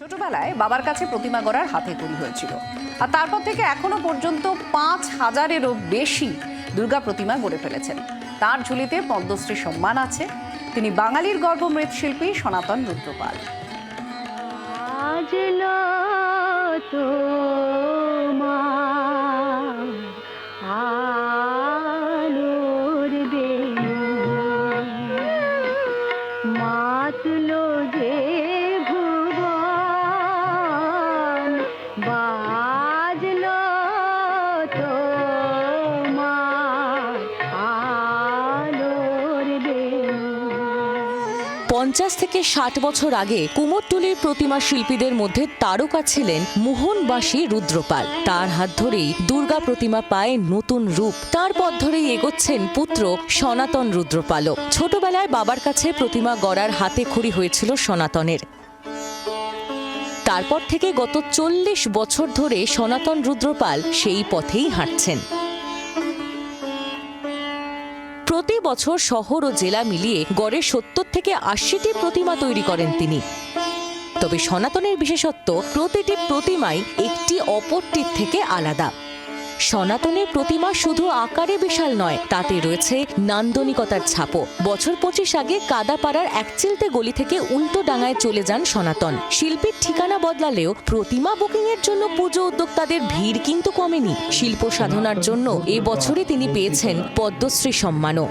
ছোটবেলায় বাবার কাছে প্রতিমা গড়ার হাতে তৈরি হয়েছিল। আর তারপর থেকে এখনও পর্যন্ত পাঁচ হাজারেরও বেশি দুর্গা প্রতিমা গড়ে ফেলেছেন। তার ঝুলিতে পদ্মশ্রী সম্মান আছে। তিনি বাঙালির গর্ব মৃৎশিল্পী সনাতন রুদ্রপাল। আজলো তোমার পঞ্চাশ থেকে ষাট বছর আগে কুমোরটুলির প্রতিমা শিল্পীদের মধ্যে তারকা ছিলেন মোহনবাসী রুদ্রপাল। তার হাত ধরেই দুর্গা প্রতিমা পায় নতুন রূপ। তার পথ ধরেই এগোচ্ছেন পুত্র সনাতন রুদ্রপালও। ছোটবেলায় বাবার কাছে প্রতিমা গড়ার হাতে খড়ি হয়েছিল সনাতনের। তারপর থেকে গত চল্লিশ বছর ধরে সনাতন রুদ্রপাল সেই পথেই হাঁটছেন। প্রতি বছর শহর ও জেলা মিলিয়ে গড়ে সত্তর থেকে আশিটি প্রতিমা তৈরি করেন তিনি। তবে সনাতনের বিশেষত্ব, প্রতিটি প্রতিমাই একটি অপরটির থেকে আলাদা। সনাতনের প্রতিমা শুধু আকারে বিশাল নয়, তাতে রয়েছে নান্দনিকতার ছাপও। বছর পঁচিশ আগে কাদাপাড়ার একচিলতে গলি থেকে উল্টো ডাঙায় চলে যান সনাতন। শিল্পীর ঠিকানা বদলালেও প্রতিমা বুকিং এর জন্য পুজো উদ্যোক্তাদের ভিড় কিন্তু কমেনি। শিল্প সাধনার জন্য এ বছরে তিনি পেয়েছেন পদ্মশ্রী সম্মানও।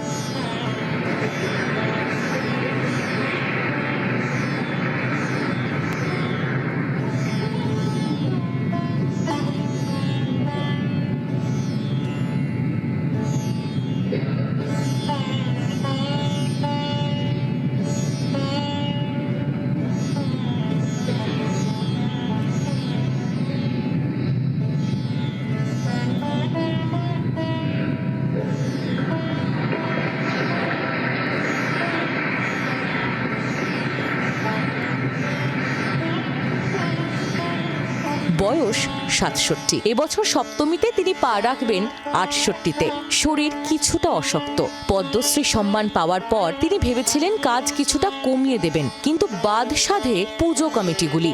বয়স সাতষট্টি। এবছর সপ্তমীতে তিনি পা রাখবেন আটষট্টিতে। শরীর কিছুটা অশক্ত। পদ্মশ্রী সম্মান পাওয়ার পর তিনি ভেবেছিলেন কাজ কিছুটা কমিয়ে দেবেন, কিন্তু বাদ সাধে পুজো কমিটিগুলি।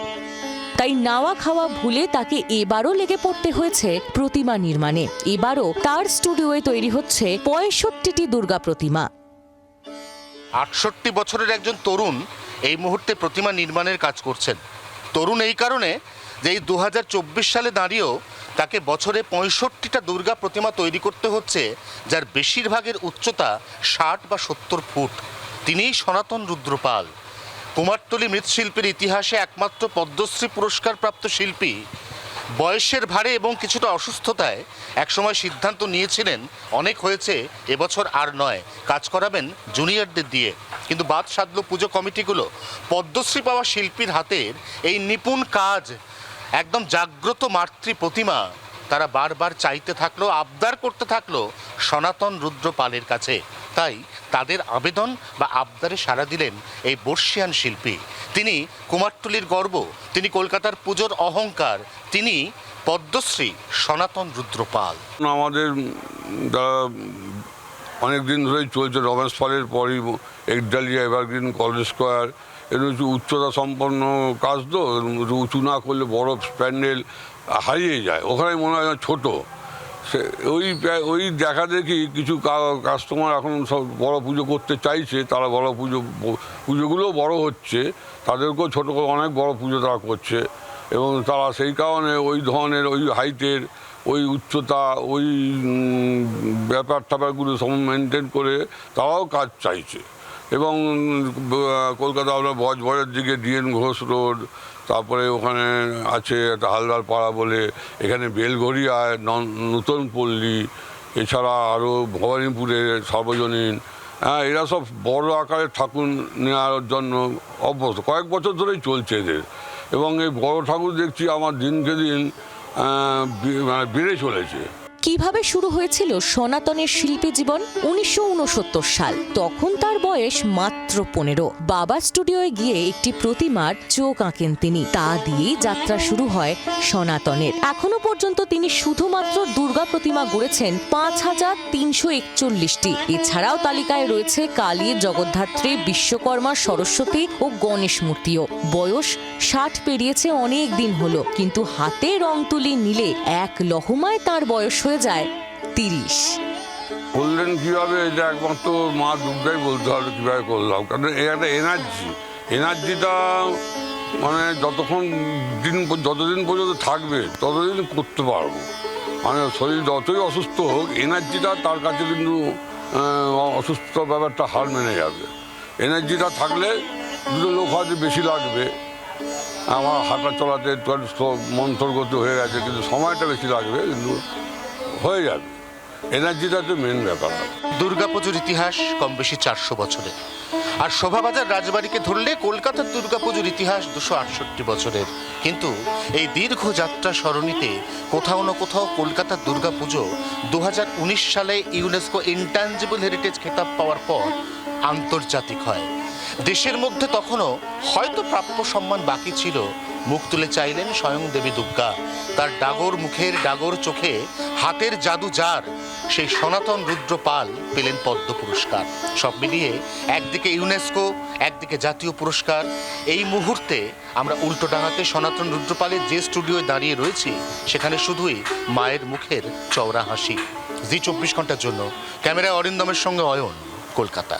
তাই নাওয়া খাওয়া ভুলে তাকে এবারও লেগে পড়তে হয়েছে প্রতিমা নির্মাণে। এবারও তার স্টুডিওয়ে তৈরি হচ্ছে পঁয়ষট্টিটি দুর্গা প্রতিমা। আটষট্টি বছরের একজন তরুণ এই মুহূর্তে প্রতিমা নির্মাণের কাজ করছেন। তরুণ এই কারণে যে এই দু হাজার চব্বিশ সালে দাঁড়িয়েও তাকে বছরে পঁয়ষট্টিটা দুর্গা প্রতিমা তৈরি করতে হচ্ছে, যার বেশিরভাগের উচ্চতা ষাট বা সত্তর ফুট। তিনিই সনাতন রুদ্রপাল। কুমারটুলি মৃৎশিল্পের ইতিহাসে একমাত্র পদ্মশ্রী পুরস্কার প্রাপ্ত শিল্পী। বয়সের ভারে এবং কিছুটা অসুস্থতায় একসময় সিদ্ধান্ত নিয়েছিলেন, অনেক হয়েছে, এবছর আর নয়। কাজ করাবেন জুনিয়রদের দিয়ে। কিন্তু বাদ সাধলো পুজো কমিটিগুলো পদ্মশ্রী পাওয়া শিল্পীর হাতের এই নিপুণ কাজ একদম জাগ্রত মাতৃ প্রতিমা তারা বারবার চাইতে থাকল, আবদার করতে থাকল সনাতন রুদ্রপালের কাছে। তাই তাদের আবেদন বা আবদারে সাড়া দিলেন এই বর্ষিয়ান শিল্পী। তিনি কুমারটুলির গর্ব, তিনি কলকাতার পুজোর অহংকার, তিনি পদ্মশ্রী সনাতন রুদ্রপাল। আমাদের অনেক দিন ধরেই চলছে রমেশ পালের পরই একডালিয়া এভারগ্রিন কলেজ স্কোয়ার। এর হচ্ছে উচ্চতা সম্পন্ন কাজ তো উঁচু না করলে বড় প্যান্ডেল হারিয়ে যায়। ওখানে মনে হয় ছোটো। সে ওই ওই দেখা দেখি কিছু কাস্টমার এখন সব বড় পুজো করতে চাইছে, তারা বড় পুজো, পুজোগুলোও বড় হচ্ছে। তাদেরকেও ছোটো করে অনেক বড় পুজো তারা করছে। এবং তারা সেই কারণে ওই ধরনের ওই হাইটের ওই উচ্চতা, ওই ব্যাপার ট্যাপারগুলো সব মেনটেন করে তারাও কাজ চাইছে। এবং কলকাতা আমরা বজবরের দিকে ডিএন ঘোষ রোড, তারপরে ওখানে আছে একটা হালদার পাড়া বলে, এখানে বেলঘরিয়ায় নূতন পল্লী, এছাড়া আরও ভবানীপুরে সর্বজনীন। হ্যাঁ এরা সব বড় আকারের ঠাকুর নেওয়ার জন্য অভ্যস্ত। কয়েক বছর ধরেই চলছে এদের। এবং এই বড় ঠাকুর দেখছি আমার দিনকে দিন মানে বেড়ে চলেছে। কীভাবে শুরু হয়েছিল সনাতনের শিল্পী জীবন? উনিশশো উনসত্তর সাল। তখন তার বয়স মাত্র পনেরো। বাবা স্টুডিওয়ে গিয়ে একটি প্রতিমার চোখ আঁকেন তিনি। তা দিয়েই যাত্রা শুরু হয় সনাতনের। এখনও পর্যন্ত তিনি শুধুমাত্র দুর্গা প্রতিমা গড়েছেন পাঁচ হাজার তিনশো একচল্লিশটি। এছাড়াও তালিকায় রয়েছে কালী, জগদ্ধাত্রী, বিশ্বকর্মা, সরস্বতী ও গণেশ মূর্তিও। বয়স ষাট পেরিয়েছে অনেক দিন হলো, কিন্তু হাতে রং তুলি নিলে এক লহমায় তার বয়স হয়ে যায় তিরিশ। বললেন, কীভাবে এটা একমাত্র মা দুর্গাই বলতে হবে, কীভাবে করলাম? কারণ এই একটা এনার্জি এনার্জিটা মানে যতক্ষণ দিন, যতদিন পর্যন্ত থাকবে, ততদিন করতে পারব। মানে শরীর যতই অসুস্থ হোক এনার্জিটা তার কাছে কিন্তু অসুস্থ ব্যাপারটা হার মেনে যাবে। এনার্জিটা থাকলে দুটো লোক হয়তো বেশি লাগবে। আমার হাঁটা চলাতে একটু স্লো- মন্থরগতি হয়ে গেছে, কিন্তু সময়টা বেশি লাগবে। কিন্তু হয়ে যাবে। এনার্জিটা তো মেন ব্যাপার দুর্গাপুজোর ইতিহাস কম বেশি চারশো বছরের। আর শোভাবাজার রাজবাড়িকে ধরলে কলকাতার দুর্গাপুজোর ইতিহাস দুশো আটষট্টি বছরের। কিন্তু এই দীর্ঘ যাত্রা সরণিতে কোথাও না কোথাও কলকাতার দুর্গাপুজো দু হাজার উনিশ সালে ইউনেস্কো ইনট্যাঞ্জিবল হেরিটেজ খেতাব পাওয়ার পর আন্তর্জাতিক হয়। দেশের মধ্যে তখনও হয়তো প্রাপ্য সম্মান বাকি ছিল। মুখ তুলে চাইলেন স্বয়ং দেবী দুর্গা। তার ডাগর মুখের ডাগর চোখে হাতের জাদু যার, সেই সনাতন রুদ্রপাল পেলেন পদ্ম পুরস্কার। সব মিলিয়ে একদিকে ইউনেস্কো, একদিকে জাতীয় পুরস্কার। এই মুহূর্তে আমরা উল্টোডাঙাতে সনাতন রুদ্রপালের যে স্টুডিওয় দাঁড়িয়ে রয়েছি, সেখানে শুধুই মায়ের মুখের চওড়া হাসি। জি চব্বিশ ঘণ্টার জন্য। ক্যামেরায় অরিন্দমের সঙ্গে অয়ন, কলকাতা।